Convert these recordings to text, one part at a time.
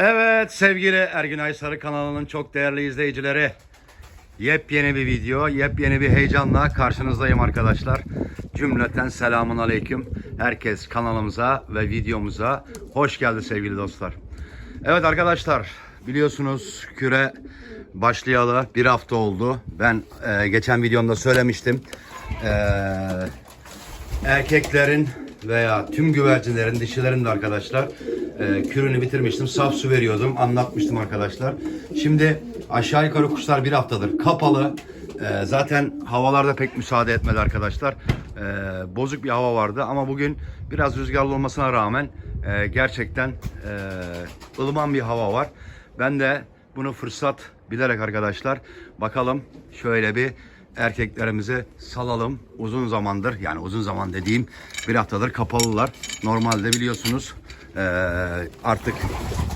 Evet sevgili Ergün Aysarı kanalının çok değerli izleyicileri. Yepyeni bir video, yepyeni bir heyecanla karşınızdayım arkadaşlar. Cümleten selamun aleyküm. Herkes kanalımıza ve videomuza hoş geldi sevgili dostlar. Evet arkadaşlar biliyorsunuz küre başlayalı bir hafta oldu. Ben e, geçen videomda söylemiştim. E, erkeklerin veya tüm güvercinlerin, dişilerin de arkadaşlar e, kürünü bitirmiştim. Saf su veriyordum. Anlatmıştım arkadaşlar. Şimdi aşağı yukarı kuşlar bir haftadır kapalı. E, zaten havalarda pek müsaade etmedi arkadaşlar. E, bozuk bir hava vardı ama bugün biraz rüzgarlı olmasına rağmen e, gerçekten e, ılıman bir hava var. Ben de bunu fırsat bilerek arkadaşlar bakalım şöyle bir erkeklerimizi salalım. Uzun zamandır yani uzun zaman dediğim bir haftadır kapalılar. Normalde biliyorsunuz artık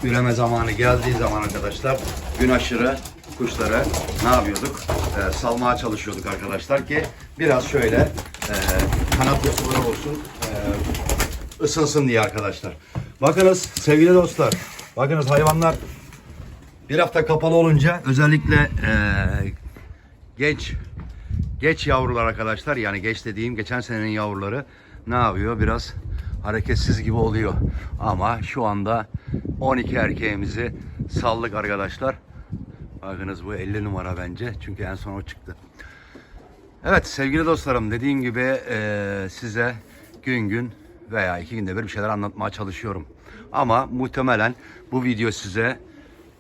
üreme zamanı geldiği zaman arkadaşlar gün aşırı kuşları ne yapıyorduk? Eee, salmaya çalışıyorduk arkadaşlar ki biraz şöyle kanat yapıları olsun. eee, ısınsın diye arkadaşlar. Bakınız sevgili dostlar. Bakınız hayvanlar bir hafta kapalı olunca özellikle eee, genç geç yavrular arkadaşlar yani geç dediğim geçen senenin yavruları ne yapıyor? Biraz hareketsiz gibi oluyor. Ama şu anda 12 erkeğimizi saldık arkadaşlar. Bakınız bu 50 numara bence. Çünkü en son o çıktı. Evet sevgili dostlarım dediğim gibi eee, size gün gün veya iki günde bir bir şeyler anlatmaya çalışıyorum. Ama muhtemelen bu video size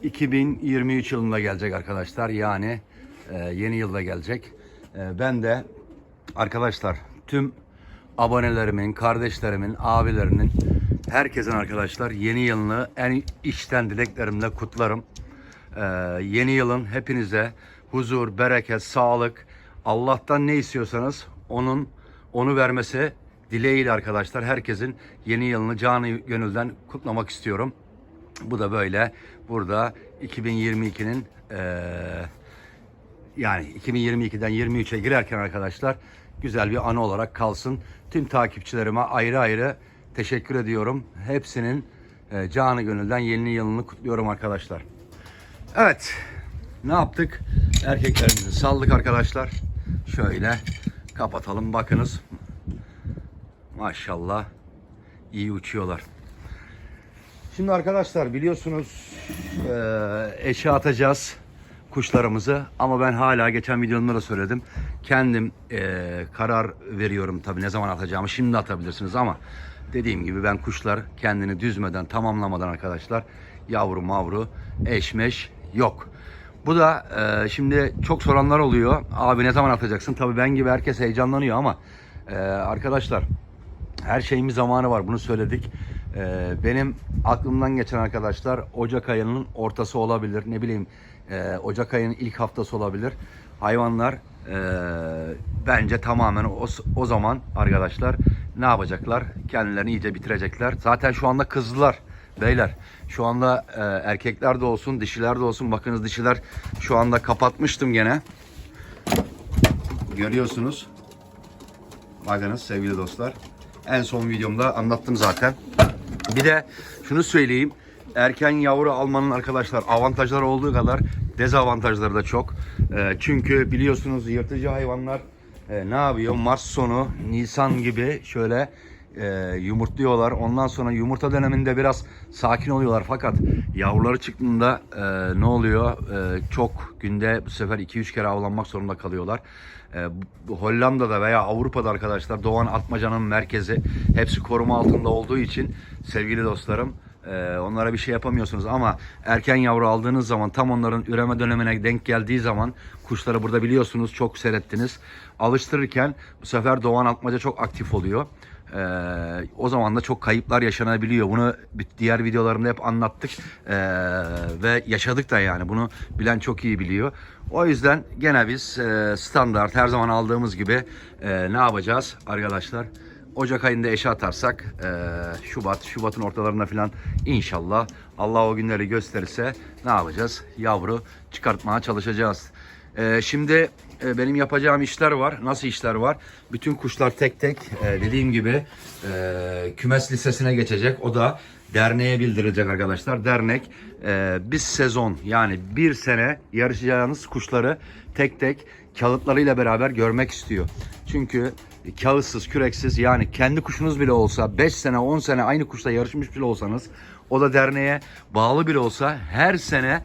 2023 yılında gelecek arkadaşlar. Yani eee, yeni yılda gelecek. Eee, ben de arkadaşlar tüm abonelerimin, kardeşlerimin, abilerinin, herkesin arkadaşlar yeni yılını en içten dileklerimle kutlarım. Ee, yeni yılın hepinize huzur, bereket, sağlık, Allah'tan ne istiyorsanız onun onu vermesi dileğiyle arkadaşlar herkesin yeni yılını canı gönülden kutlamak istiyorum. Bu da böyle burada 2022'nin eee yani 2022'den 23'e girerken arkadaşlar güzel bir anı olarak kalsın. Tüm takipçilerime ayrı ayrı teşekkür ediyorum. Hepsinin e, canı gönülden yeni yılını kutluyorum arkadaşlar. Evet. Ne yaptık? Erkeklerimizi saldık arkadaşlar. Şöyle kapatalım bakınız. Maşallah iyi uçuyorlar. Şimdi arkadaşlar biliyorsunuz eee eşe atacağız kuşlarımızı ama ben hala geçen videomda da söyledim. Kendim eee, karar veriyorum tabii ne zaman atacağımı. Şimdi atabilirsiniz ama dediğim gibi ben kuşlar kendini düzmeden tamamlamadan arkadaşlar yavru mavru eşmeş yok. Bu da eee, şimdi çok soranlar oluyor. Abi ne zaman atacaksın? Tabii ben gibi herkes heyecanlanıyor ama eee, arkadaşlar her şeyin bir zamanı var. Bunu söyledik. Ee, benim aklımdan geçen arkadaşlar Ocak ayının ortası olabilir. Ne bileyim e, Ocak ayının ilk haftası olabilir. Hayvanlar e, bence tamamen o, o zaman arkadaşlar ne yapacaklar? Kendilerini iyice bitirecekler. Zaten şu anda kızdılar beyler. Şu anda e, erkekler de olsun, dişiler de olsun. Bakınız dişiler şu anda kapatmıştım gene. Görüyorsunuz. Bakınız sevgili dostlar. En son videomda anlattım zaten. Bir de şunu söyleyeyim. Erken yavru almanın arkadaşlar avantajları olduğu kadar dezavantajları da çok. Ee, çünkü biliyorsunuz yırtıcı hayvanlar e, ne yapıyor? Mart sonu, Nisan gibi şöyle e, yumurtluyorlar. Ondan sonra yumurta döneminde biraz sakin oluyorlar. Fakat yavruları çıktığında e, ne oluyor? E, çok günde bu sefer 2-3 kere avlanmak zorunda kalıyorlar. E, Hollanda'da veya Avrupa'da arkadaşlar Doğan Atmaca'nın merkezi hepsi koruma altında olduğu için sevgili dostlarım e, onlara bir şey yapamıyorsunuz ama erken yavru aldığınız zaman tam onların üreme dönemine denk geldiği zaman kuşları burada biliyorsunuz çok seyrettiniz. Alıştırırken bu sefer Doğan Atmaca çok aktif oluyor. Ee, o zaman da çok kayıplar yaşanabiliyor. Bunu diğer videolarımda hep anlattık Ee, ve yaşadık da yani bunu bilen çok iyi biliyor. O yüzden gene biz e, standart her zaman aldığımız gibi e, ne yapacağız arkadaşlar? Ocak ayında eşe atarsak e, Şubat, Şubat'ın ortalarında falan inşallah Allah o günleri gösterirse ne yapacağız? Yavru çıkartmaya çalışacağız. E, şimdi e, benim yapacağım işler var. Nasıl işler var? Bütün kuşlar tek tek e, dediğim gibi e, kümes listesine geçecek. O da derneğe bildirilecek arkadaşlar. Dernek e, bir sezon yani bir sene yarışacağınız kuşları tek tek kağıtlarıyla beraber görmek istiyor. Çünkü kağıtsız, küreksiz yani kendi kuşunuz bile olsa 5 sene 10 sene aynı kuşla yarışmış bile olsanız o da derneğe bağlı bile olsa her sene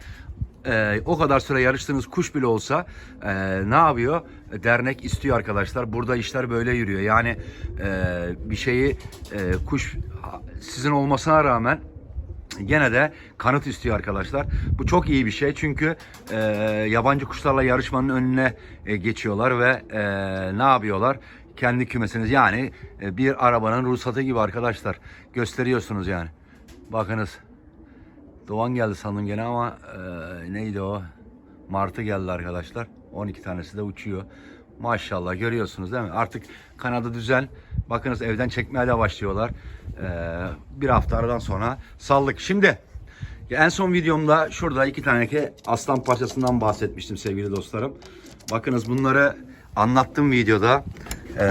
e, o kadar süre yarıştığınız kuş bile olsa e, ne yapıyor? Dernek istiyor arkadaşlar. Burada işler böyle yürüyor. Yani e, bir şeyi e, kuş sizin olmasına rağmen gene de kanıt istiyor arkadaşlar. Bu çok iyi bir şey çünkü e, yabancı kuşlarla yarışmanın önüne e, geçiyorlar ve e, ne yapıyorlar? Kendi kümesiniz yani e, bir arabanın ruhsatı gibi arkadaşlar gösteriyorsunuz yani. Bakınız Doğan geldi sandım gene ama e, neydi o? Martı geldi arkadaşlar. 12 tanesi de uçuyor. Maşallah görüyorsunuz değil mi? Artık kanadı düzen. Bakınız evden çekmeye de başlıyorlar. E, bir hafta aradan sonra saldık. Şimdi en son videomda şurada iki tane ki aslan parçasından bahsetmiştim sevgili dostlarım. Bakınız bunları anlattım videoda. E,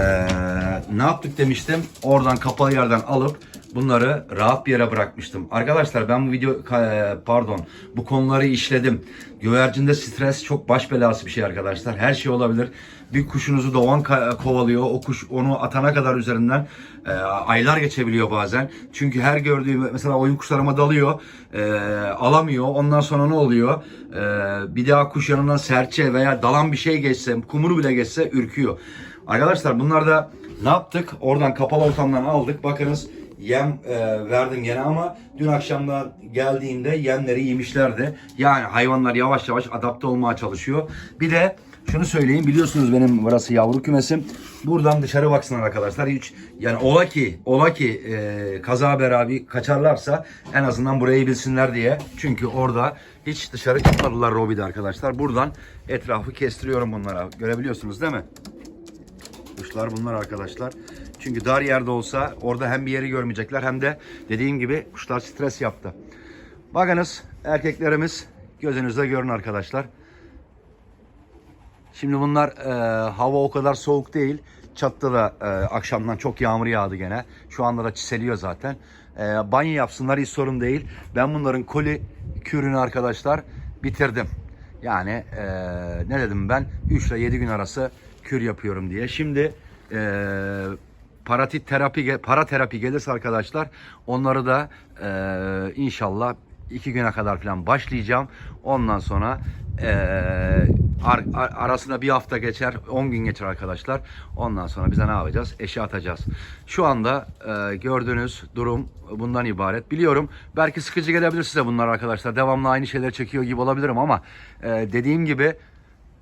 ne yaptık demiştim. Oradan kapalı yerden alıp bunları rahat bir yere bırakmıştım. Arkadaşlar ben bu video e, pardon bu konuları işledim. Güvercinde stres çok baş belası bir şey arkadaşlar. Her şey olabilir. Bir kuşunuzu doğan ka- kovalıyor. O kuş onu atana kadar üzerinden e, aylar geçebiliyor bazen. Çünkü her gördüğü mesela oyun kuşlarıma dalıyor. e, alamıyor. Ondan sonra ne oluyor? E, bir daha kuş yanından serçe veya dalan bir şey geçse, kumuru bile geçse ürküyor. Arkadaşlar bunlar da ne yaptık? Oradan kapalı ortamdan aldık. Bakınız yem e, verdim gene ama dün akşamdan geldiğinde yemleri yemişlerdi. Yani hayvanlar yavaş yavaş adapte olmaya çalışıyor. Bir de şunu söyleyeyim biliyorsunuz benim burası yavru kümesim. Buradan dışarı baksınlar arkadaşlar. Hiç yani ola ki ola ki e, kaza beraber kaçarlarsa en azından burayı bilsinler diye. Çünkü orada hiç dışarı çıkmadılar Robi'de arkadaşlar. Buradan etrafı kestiriyorum bunlara. Görebiliyorsunuz değil mi? Kuşlar bunlar arkadaşlar. Çünkü dar yerde olsa orada hem bir yeri görmeyecekler hem de dediğim gibi kuşlar stres yaptı. Bakınız erkeklerimiz gözünüzde görün arkadaşlar. Şimdi bunlar e, hava o kadar soğuk değil. Çattı da e, akşamdan çok yağmur yağdı gene. Şu anda da çiseliyor zaten. E, banyo yapsınlar hiç sorun değil. Ben bunların koli kürünü arkadaşlar bitirdim. Yani e, ne dedim ben 3 ile 7 gün arası kür yapıyorum diye. Şimdi e, paratit terapi para terapi gelirse arkadaşlar onları da e, inşallah iki güne kadar falan başlayacağım. Ondan sonra e, ar- ar- arasında bir hafta geçer, 10 gün geçer arkadaşlar. Ondan sonra bize ne yapacağız? Eşi atacağız. Şu anda e, gördüğünüz durum bundan ibaret. Biliyorum belki sıkıcı gelebilir size bunlar arkadaşlar. Devamlı aynı şeyler çekiyor gibi olabilirim ama e, dediğim gibi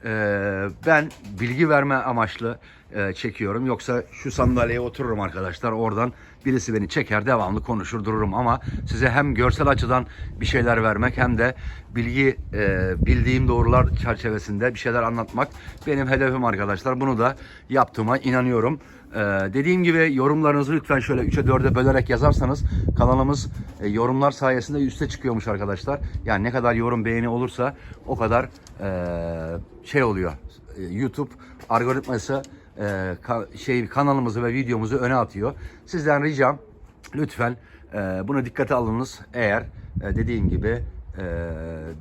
ee, ben bilgi verme amaçlı e, çekiyorum. Yoksa şu sandalyeye otururum arkadaşlar. Oradan birisi beni çeker, devamlı konuşur dururum. Ama size hem görsel açıdan bir şeyler vermek hem de bilgi e, bildiğim doğrular çerçevesinde bir şeyler anlatmak benim hedefim arkadaşlar. Bunu da yaptığıma inanıyorum. Ee, dediğim gibi yorumlarınızı lütfen şöyle 3'e 4'e bölerek yazarsanız kanalımız e, yorumlar sayesinde üste çıkıyormuş arkadaşlar. Yani ne kadar yorum beğeni olursa o kadar e, şey oluyor. E, YouTube algoritması e, ka- şey kanalımızı ve videomuzu öne atıyor. Sizden ricam lütfen e, bunu dikkate alınız. Eğer e, dediğim gibi e,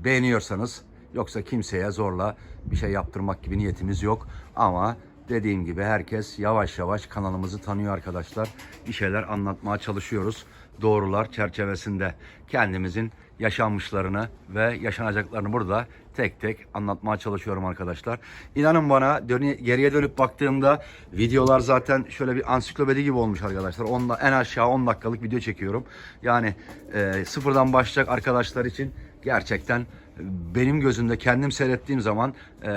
beğeniyorsanız yoksa kimseye zorla bir şey yaptırmak gibi niyetimiz yok. Ama dediğim gibi herkes yavaş yavaş kanalımızı tanıyor arkadaşlar. Bir şeyler anlatmaya çalışıyoruz. Doğrular çerçevesinde kendimizin yaşanmışlarını ve yaşanacaklarını burada tek tek anlatmaya çalışıyorum arkadaşlar. İnanın bana dönü- geriye dönüp baktığımda videolar zaten şöyle bir ansiklopedi gibi olmuş arkadaşlar. Onda en aşağı 10 dakikalık video çekiyorum. Yani e, sıfırdan başlayacak arkadaşlar için gerçekten benim gözümde kendim seyrettiğim zaman e,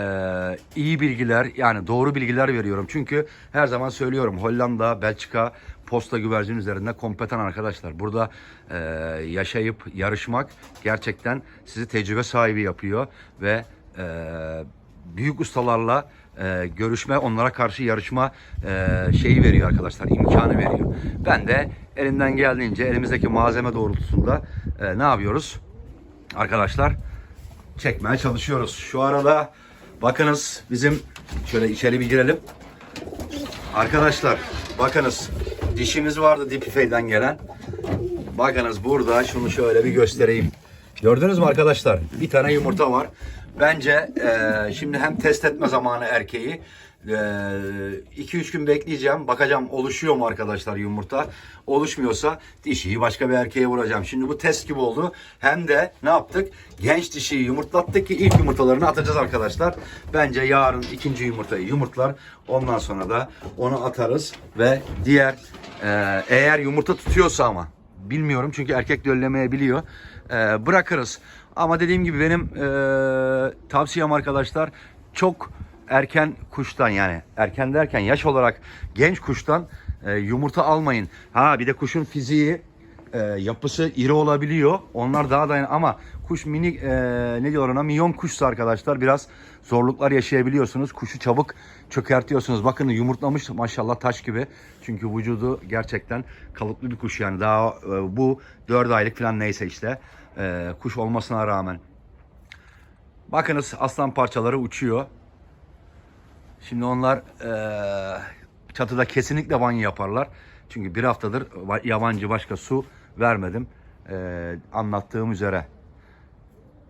iyi bilgiler yani doğru bilgiler veriyorum. Çünkü her zaman söylüyorum Hollanda, Belçika posta güvercin üzerinde kompetan arkadaşlar. Burada e, yaşayıp yarışmak gerçekten sizi tecrübe sahibi yapıyor ve e, büyük ustalarla e, görüşme, onlara karşı yarışma e, şeyi veriyor arkadaşlar, imkanı veriyor. Ben de elimden geldiğince elimizdeki malzeme doğrultusunda e, ne yapıyoruz? Arkadaşlar çekmeye çalışıyoruz. Şu arada bakınız bizim şöyle içeri bir girelim. Arkadaşlar bakınız dişimiz vardı Dipifey'den gelen. Bakınız burada şunu şöyle bir göstereyim. Gördünüz mü arkadaşlar? Bir tane yumurta var. Bence eee, şimdi hem test etme zamanı erkeği. 2-3 gün bekleyeceğim. Bakacağım oluşuyor mu arkadaşlar yumurta. Oluşmuyorsa dişiyi başka bir erkeğe vuracağım. Şimdi bu test gibi oldu. Hem de ne yaptık? Genç dişiyi yumurtlattık ki ilk yumurtalarını atacağız arkadaşlar. Bence yarın ikinci yumurtayı yumurtlar. Ondan sonra da onu atarız. Ve diğer eee, eğer yumurta tutuyorsa ama bilmiyorum çünkü erkek döllemeyebiliyor. Eee bırakırız. Ama dediğim gibi benim eee, tavsiyem arkadaşlar çok erken kuştan yani erken derken yaş olarak genç kuştan e, yumurta almayın. Ha bir de kuşun fiziği e, yapısı iri olabiliyor. Onlar daha dayan ama kuş mini e, ne diyorlar ona milyon kuşsa arkadaşlar biraz zorluklar yaşayabiliyorsunuz. Kuşu çabuk çökertiyorsunuz. Bakın yumurtlamış maşallah taş gibi. Çünkü vücudu gerçekten kalıplı bir kuş yani daha e, bu 4 aylık falan neyse işte e, kuş olmasına rağmen. Bakınız aslan parçaları uçuyor. Şimdi onlar eee, çatıda kesinlikle banyo yaparlar. Çünkü bir haftadır yabancı başka su vermedim. Eee, anlattığım üzere.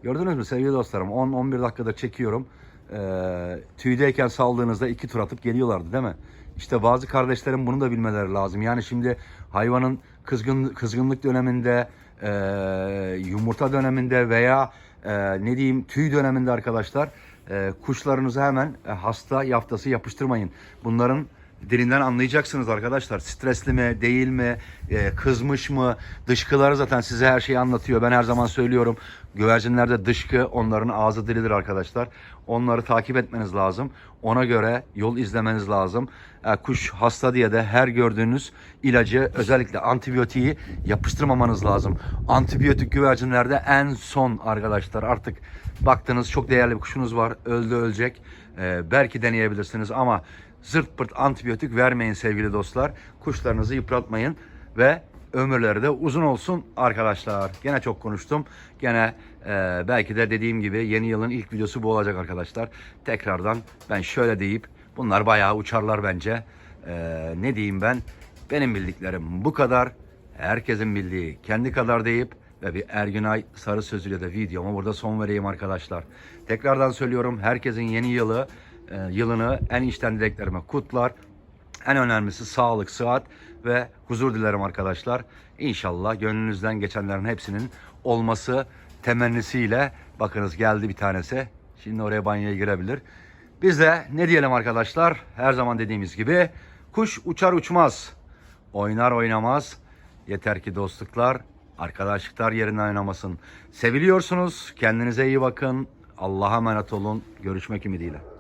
Gördünüz mü sevgili dostlarım? 10-11 dakikada çekiyorum. Eee tüydeyken saldığınızda iki tur atıp geliyorlardı değil mi? İşte bazı kardeşlerim bunu da bilmeleri lazım. Yani şimdi hayvanın kızgın kızgınlık döneminde, eee, yumurta döneminde veya eee, ne diyeyim tüy döneminde arkadaşlar eee kuşlarınızı hemen e, hasta yaftası yapıştırmayın. Bunların dilinden anlayacaksınız arkadaşlar. Stresli mi, değil mi, e, kızmış mı? Dışkıları zaten size her şeyi anlatıyor. Ben her zaman söylüyorum. Güvercinlerde dışkı onların ağzı dilidir arkadaşlar. Onları takip etmeniz lazım. Ona göre yol izlemeniz lazım. E, kuş hasta diye de her gördüğünüz ilacı özellikle antibiyotiği yapıştırmamanız lazım. Antibiyotik güvercinlerde en son arkadaşlar artık baktınız çok değerli bir kuşunuz var. Öldü ölecek. E, belki deneyebilirsiniz ama zırt pırt antibiyotik vermeyin sevgili dostlar. Kuşlarınızı yıpratmayın ve ömürleri de uzun olsun arkadaşlar. Gene çok konuştum. Gene e, belki de dediğim gibi yeni yılın ilk videosu bu olacak arkadaşlar. Tekrardan ben şöyle deyip bunlar bayağı uçarlar bence. E, ne diyeyim ben? Benim bildiklerim bu kadar. Herkesin bildiği kendi kadar deyip ve bir Ergünay sarı sözüyle de videoma burada son vereyim arkadaşlar. Tekrardan söylüyorum herkesin yeni yılı e, yılını en içten dileklerime kutlar. En önemlisi sağlık, sıhhat ve huzur dilerim arkadaşlar. İnşallah gönlünüzden geçenlerin hepsinin olması temennisiyle bakınız geldi bir tanesi. Şimdi oraya banyoya girebilir. Biz de ne diyelim arkadaşlar? Her zaman dediğimiz gibi kuş uçar uçmaz. Oynar oynamaz. Yeter ki dostluklar, arkadaşlıklar yerinden oynamasın. Seviliyorsunuz. Kendinize iyi bakın. Allah'a emanet olun. Görüşmek ümidiyle.